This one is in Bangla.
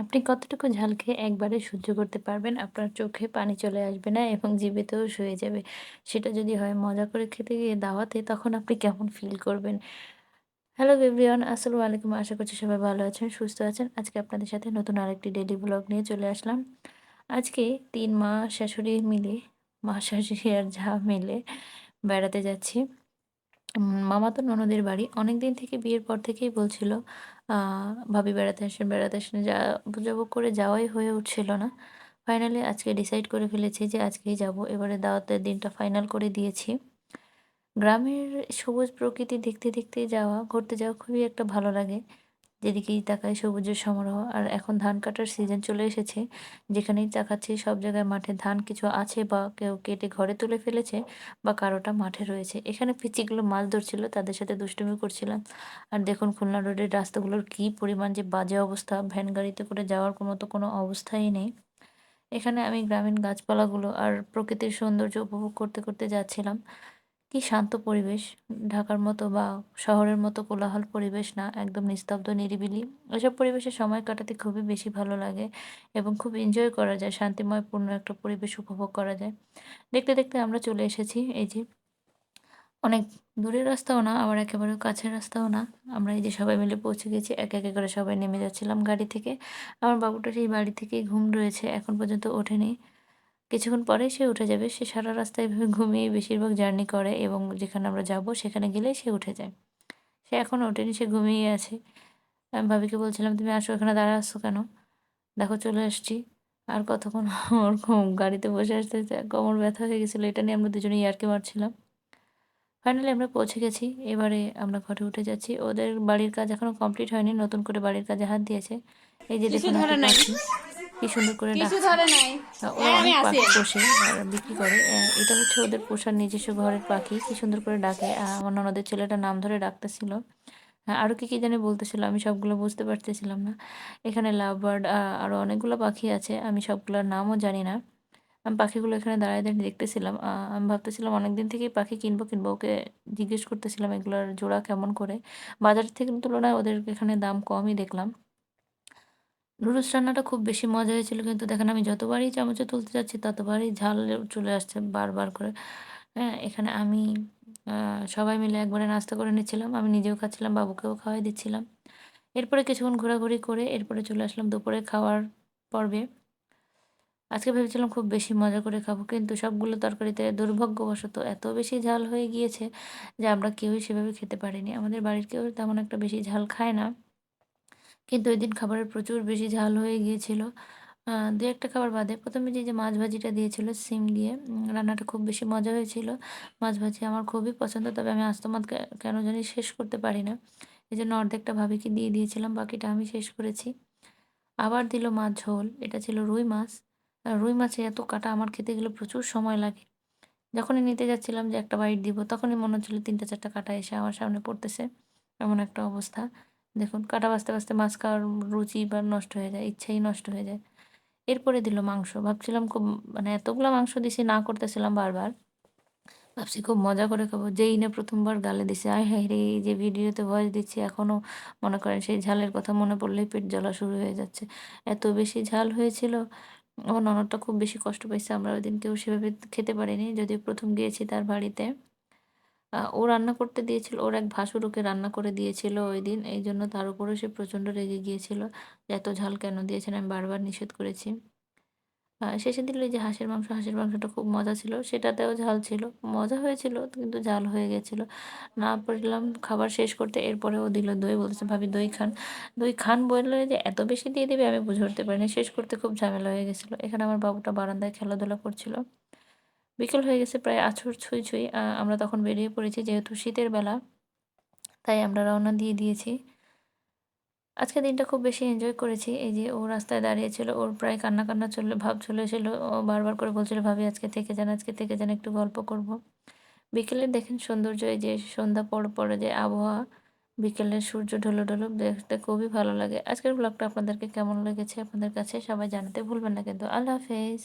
আপনি কতটুকু ঝাল খেয়ে একবারে সহ্য করতে পারবেন? আপনার চোখে পানি চলে আসবে না এবং জিভেতেও শুয়ে যাবে। সেটা যদি হয় মজা করে খেতে গিয়ে দাওয়াতে তখন আপনি কেমন ফিল করবেন? হ্যালো এভরিওয়ান, আসসালামু আলাইকুম। আশা করছি সবাই ভালো আছেন, সুস্থ আছেন। আজকে আপনাদের সাথে নতুন আরেকটি ডেইলি ব্লগ নিয়ে চলে আসলাম। আজকে তিন মা শাশুড়ি মিলে, মা শাশুড়ি আর যা মিলে বেড়াতে যাচ্ছি। মামাতো ননদের বাড়ি। অনেক দিন থেকে বিয়ের পর থেকেই বলছিল ভাবি বেড়াতে আসেন, বেড়াতে আসেন। যা যাব করে যাওয়াই হয়ে উঠছিল না। ফাইনালি আজকে ডিসাইড করে ফেলেছি যে আজকেই যাব এবারে দাওয়াতের দিনটা ফাইনাল করে দিয়েছি। গ্রামের সবুজ প্রকৃতি দেখতে, দেখতে যাওয়া, ঘুরতে যাওয়া খুবই একটা ভালো লাগে। যেদিকেই তাকাই সবুজের সমারোহ। আর এখন ধান কাটার সিজন চলে এসেছে। যেখানেই তাকাচ্ছি সব জায়গায় মাঠে ধান কিছু আছে বা কেউ কেটে ঘরে তুলে ফেলেছে বা কারোটা মাঠে রয়েছে। এখানে পিচ্চিগুলো মাছ ধরছিল, তাদের সাথে দুষ্টুমি করছিলাম। আর দেখুন খুলনা রোডের রাস্তাগুলোর কী পরিমাণ যে বাজে অবস্থা, ভ্যান গাড়িতে করে যাওয়ার কোনো তো কোনো অবস্থাই নেই। এখানে আমি গ্রামীণ গাছপালাগুলো আর প্রকৃতির সৌন্দর্য উপভোগ করতে, করতে যাচ্ছিলাম। কি শান্ত পরিবেশ? ঢাকার মতো বা শহরের মতো কোলাহল পরিবেশ না, একদম নিস্তব্ধ, নিরিবিলি। এসব পরিবেশে সময় কাটাতে খুবই বেশি ভালো লাগে এবং খুব এনজয় করা যায়, শান্তিময়পূর্ণ একটা পরিবেশ উপভোগ করা যায়। দেখতে দেখতে আমরা চলে এসেছি, এই যে অনেক দূরের রাস্তাও না, আবার একেবারে কাছের রাস্তাও না। আমরা এই যে সবাই মিলে পৌঁছে গেছি, এক একে করে সবাই নেমে যাচ্ছিলাম গাড়ি থেকে। আমার বাবুটা সেই বাড়ি থেকেই ঘুম রয়েছে, এখন পর্যন্ত ওঠেনি। কিছুক্ষণ পরে সে উঠে যাবে। সে সারা রাস্তায় এভাবে ঘুমিয়ে বেশিরভাগ জার্নি করে এবং যেখানে আমরা যাব সেখানে গেলেই সে উঠে যায়। সে এখনও ওঠেনি সে ঘুমিয়ে আছে। আমি ভাবিকে বলছিলাম তুমি আসো এখানে দাঁড়া আসছো কেন? দেখো চলে আসছি। আর কতক্ষণ ওর গাড়িতে বসে আসতে কোমর ব্যথা হয়ে গেছিল। এটা নিয়ে আমরা দুজনে ইয়ার্কি মারছিলাম। ফাইনালি আমরা পৌঁছে গেছি। এবারে আমরা ঘরে উঠে যাচ্ছি। ওদের বাড়ির কাজ এখনও কমপ্লিট হয়নি। নতুন করে বাড়ির কাজে হাত দিয়েছে। এই যে দেখুন কি সুন্দর করে পাখি পোষে আর বিক্রি করে। এটা হচ্ছে ওদের পোষার নিজস্ব ঘরের পাখি কি সুন্দর করে ডাকে। আমার ননদের ছেলেটা নাম ধরে ডাকতেছিল। আরও কি কি জানি বলতেছিল আমি সবগুলো বুঝতে পারতেছিলাম না। এখানে লাভ বার্ড আরও অনেকগুলো পাখি আছে আমি সবগুলোর নামও জানি না। আমি পাখিগুলো এখানে দাঁড়ায় দাঁড়িয়ে দেখতেছিলাম। আমি ভাবতেছিলাম অনেকদিন থেকেই পাখি কিনবো কিনবো ওকে জিজ্ঞেস করতেছিলাম এগুলোর জোড়া কেমন করে। বাজার থেকে তুলনায় ওদের এখানে দাম কমই দেখলাম। নুডলস রান্নাটা খুব বেশি মজা হয়েছিল, কিন্তু দেখেন আমি যতবারই চামচে তুলতে যাচ্ছি, ততবারই ঝাল চলে আসছে বারবার করে। হ্যাঁ এখানে আমি সবাই মিলে একবারে নাস্তা করে নিচ্ছিলাম। আমি নিজেও খাচ্ছিলাম, বাবুকেও খাওয়াই দিচ্ছিলাম। এরপরে কিছুক্ষণ ঘোরাঘুরি করে এরপরে চলে আসলাম দুপুরে খাওয়ার পর্বে। আজকে ভেবেছিলাম খুব বেশি মজা করে খাব, কিন্তু সবগুলো তরকারিতে দুর্ভাগ্যবশত এত বেশি ঝাল হয়ে গিয়েছে যে আমরা কেউই সেভাবে খেতে পারিনি। আমাদের বাড়ির কেউ তেমন একটা বেশি ঝাল খায় না। কিন্তু ওই দিন খাবারের প্রচুর বেশি ঝাল হয়ে গিয়েছিল। দু একটা খাবার বাদে প্রথমে যে যে মাছ ভাজিটা দিয়েছিল সিম দিয়ে রান্নাটা খুব বেশি মজা হয়েছিল। মাছ ভাজি আমার খুবই পছন্দ, তবে আমি আস্ত মাছ কেন জানি শেষ করতে পারি না। এই জন্য অর্ধেকটা ভাবিকে দিয়ে দিয়েছিলাম, বাকিটা আমি শেষ করেছি। আবার দিল মাছ ঝোল, এটা ছিল রুই মাছ। রুই মাছে এত কাটা, আমার খেতে গেলে প্রচুর সময় লাগে। যখনই নিতে যাচ্ছিলাম যে একটা বাইট দিব, তখনই মনে হচ্ছিল তিনটা, চারটা কাটা এসে আমার সামনে পড়তেছে। এমন একটা অবস্থা। দেখুন, কাটা বাঁচতে বাঁচতে মাছ খাওয়ার রুচি বা নষ্ট হয়ে যায়, ইচ্ছাই নষ্ট হয়ে যায়। এরপরে দিল মাংস। ভাবছিলাম খুব মানে এতগুলো মাংস দিছি, না করতেছিলাম বারবার। ভাবছি খুব মজা করে খাব। যেই না প্রথমবার গালে দিছে, আয় হায় রে, এই যে ভিডিওতে ভয়েস দিচ্ছি এখনও মনে করেন সেই ঝালের কথা মনে পড়লেই পেট জ্বলা শুরু হয়ে যাচ্ছে। এত বেশি ঝাল হয়েছিল, আমার ননদটা খুব বেশি কষ্ট পাইছে, আমরা ওই দিন কেউ সেভাবে খেতে পারিনি, যদিও প্রথম গিয়েছি তার বাড়িতে। ও রান্না করতে দিয়েছিল, ওর এক ভাসুর ওকে রান্না করে দিয়েছিল ওই দিন, এই জন্য তার উপরেও সে প্রচণ্ড রেগে গিয়েছিল এত ঝাল কেন দিয়েছেন, আমি বারবার নিষেধ করেছি। শেষে দিল যে হাঁসের মাংস, হাঁসের মাংসটা খুব মজা ছিল, সেটাতেও ঝাল ছিল, মজা হয়েছিল, কিন্তু ঝাল হয়ে গেছিল। না পারলাম খাবার শেষ করতে এরপরেও দিল দই, বলতেছে, ভাবি, দই খান। দই খান বললে যে, এত বেশি দিয়ে দেবে, আমি বুঝে উঠতে পারিনি। শেষ করতে খুব ঝামেলা হয়ে গেছিল। এখানে আমার বাবুটা বারান্দায় খেলাধুলা করছিল। বিকেল হয়ে গেছে প্রায় আছর ছুঁই ছুঁই আমরা তখন বেরিয়ে পড়েছি যেহেতু শীতের বেলা, তাই আমরা রওনা দিয়ে দিয়েছি। আজকে দিনটা খুব বেশি এনজয় করেছি, এই যে ও রাস্তায় দাঁড়িয়েছিল, ওর প্রায় কান্না কান্না চলে, ভাব চলে এসেছিল, ও বারবার করে বলছিল, ভাবি, আজকে থেকে যান, আজকে থেকে যান, একটু গল্প করব। বিকেলে দেখেন সৌন্দর্য, এই যে সন্ধ্যা পর পরে, যে আবহাওয়া বিকেলের সূর্য ঢলো ঢলো, দেখতে খুবই ভালো লাগে। আজকের ব্লগটা আপনাদেরকে কেমন লেগেছে, আপনাদের কাছে সবাই জানাতে ভুলবেন না, কিন্তু আল্লাহ হাফেজ।